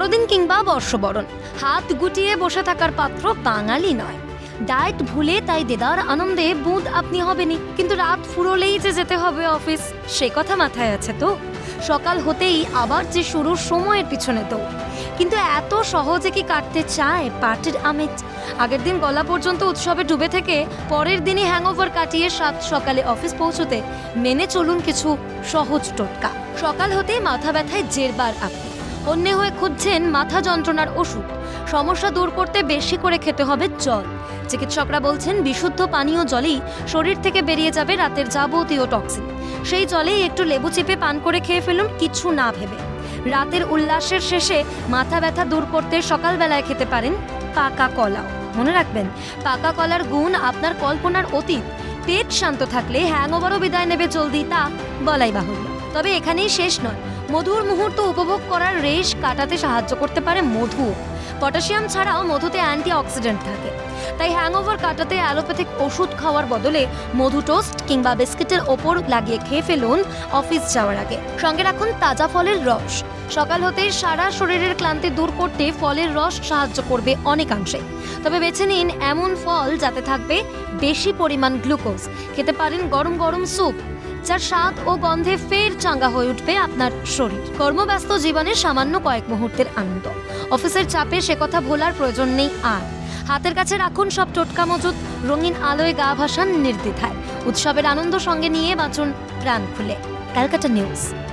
বড়দিন কিংবা বর্ষবরণ। হাত গুটিয়ে বসে থাকার পাত্র বাঙালি নয়। ডায়েট ভুলে তাই দেদার আনন্দে বুধ আপনি হবেনি কিন্তু রাত ফুরোলেই যে যেতে হবে অফিস, সে কথা মাথায় আছে তো। সকাল হতেই আবার যে শুরু সময়ের পিছনে তো কিন্তু এত সহজে কি কাটতে চায় পার্টির আমেজ? আগের দিন গলা পর্যন্ত উৎসবে ডুবে থেকে পরের দিনই হ্যাংওভার কাটিয়ে সাত সকালে অফিস পৌঁছতে মেনে চলুন কিছু সহজ টোটকা। সকাল হতেই মাথা ব্যথায় জেরবার আপনি। অন্যে হয়ে খুঁজছেন মাথা যন্ত্রণার ওষুধ। সমস্যা দূর করতে বেশি করে খেতে হবে জল। চিকিৎসকরা বলছেন বিশুদ্ধ পানীয় জলেই শরীর থেকে বেরিয়ে যাবে রাতের যাবতীয় টক্সিন। সেই জলেই একটু লেবু চেপে পান করে খেয়ে ফেলুন, কিছু না ভেবে। রাতের উল্লাসের শেষে মাথা ব্যথা দূর করতে সকালবেলায় খেতে পারেন পাকা কলাও। মনে রাখবেন, পাকা কলার গুণ আপনার কল্পনার অতীত। পেট শান্ত থাকলে হ্যাংওভারও বিদায় নেবে জলদি, তা বলাই বাহুল্য। তবে এখানেই শেষ নয়। মধুর মুহূর্ত উপভোগ করার রেশ কাটাতে সাহায্য করতে পারে মধু। পটাশিয়াম ছাড়াও মধুতে অ্যান্টি অক্সিডেন্ট থাকে। তাই হ্যাংওভার কাটাতে অ্যালোপ্যাথিক ওষুধ খাওয়ার বদলে মধু টোস্ট কিংবা বিস্কিটের ওপর লাগিয়ে খেয়ে ফেলুন অফিস যাওয়ার আগে। সঙ্গে রাখুন তাজা ফলের রস। সকাল হতেই সারা শরীরের ক্লান্তি দূর করতে ফলের রস সাহায্য করবে অনেকাংশে। তবে বেছে নিন এমন ফল যাতে থাকবে বেশি পরিমাণ গ্লুকোজ। খেতে পারেন গরম গরম স্যুপ। যার স্বাদ ও গন্ধে ফের চাঙ্গা হয়ে উঠবে আপনার শরীর। কর্মব্যস্ত জীবনে সামান্য কয়েক মুহূর্তের আনন্দ। অফিসের চাপে সে কথা ভোলার প্রয়োজন নেই আর। হাতের কাছে রাখুন সব টোটকা মজুত রঙিন আলোয় গা ভাসান নির্দ্বিধায়। উৎসবের আনন্দ সঙ্গে নিয়ে বাঁচুন প্রাণ খুলে। ক্যালকাটা নিউজ।